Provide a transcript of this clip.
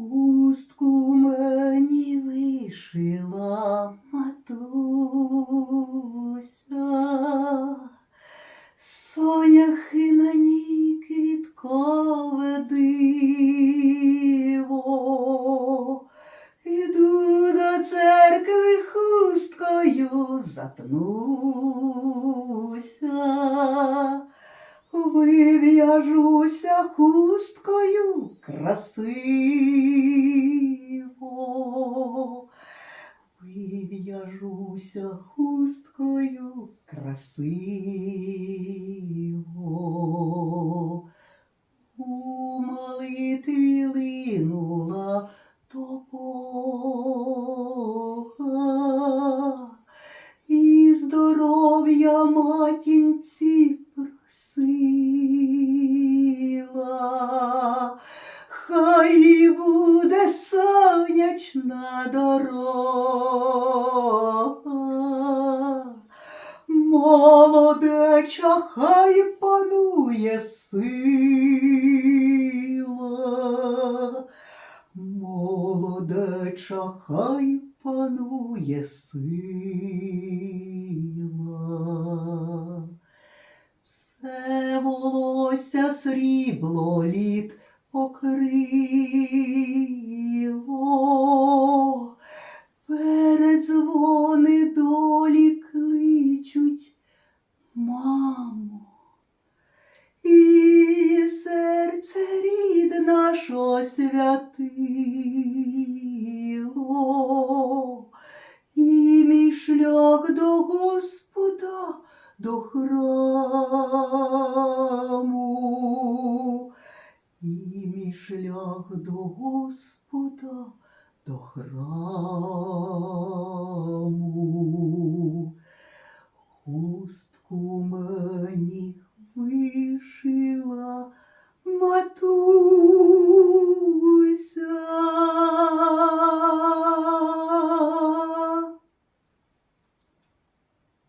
Хустку мені вишила матуся, соняхи на ній квіткове диво. Іду до церкви хусткою запнуся. Вив'яжуся хусткою красиво. Вив'яжуся хусткою красиво. У молитві линула Хай панує сила. Молодеча, хай панує сила. Все волосся срібло літ покрило. як до Господа до храму, і мій шлях до Господа до храму. Хустку мене